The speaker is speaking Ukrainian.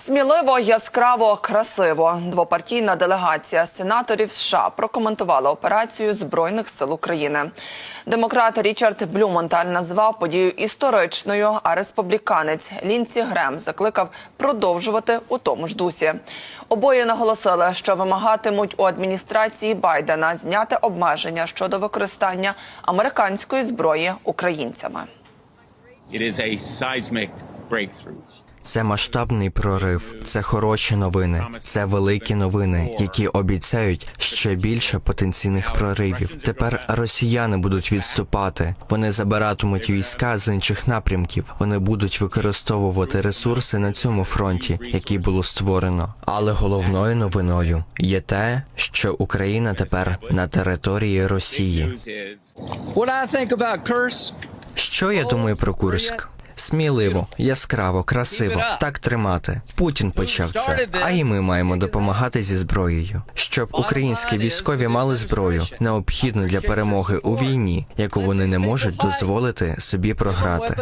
Сміливо, яскраво, красиво. Двопартійна делегація сенаторів США прокоментувала операцію збройних сил України. Демократ Річард Блюменталь назвав подію історичною, а республіканець Лінці Грем закликав продовжувати у тому ж дусі. Обоє наголосили, що вимагатимуть у адміністрації Байдена зняти обмеження щодо використання американської зброї українцями. It is a seismic breakthrough. Це масштабний прорив, це хороші новини, це великі новини, які обіцяють ще більше потенційних проривів. Тепер росіяни будуть відступати. Вони забиратимуть війська з інших напрямків. Вони будуть використовувати ресурси на цьому фронті, який було створено. Але головною новиною є те, що Україна тепер на території Росії. Що я думаю про Курськ? Сміливо, яскраво, красиво. Так тримати. Путін почав це. А і ми маємо допомагати зі зброєю, щоб українські військові мали зброю, необхідну для перемоги у війні, яку вони не можуть дозволити собі програти.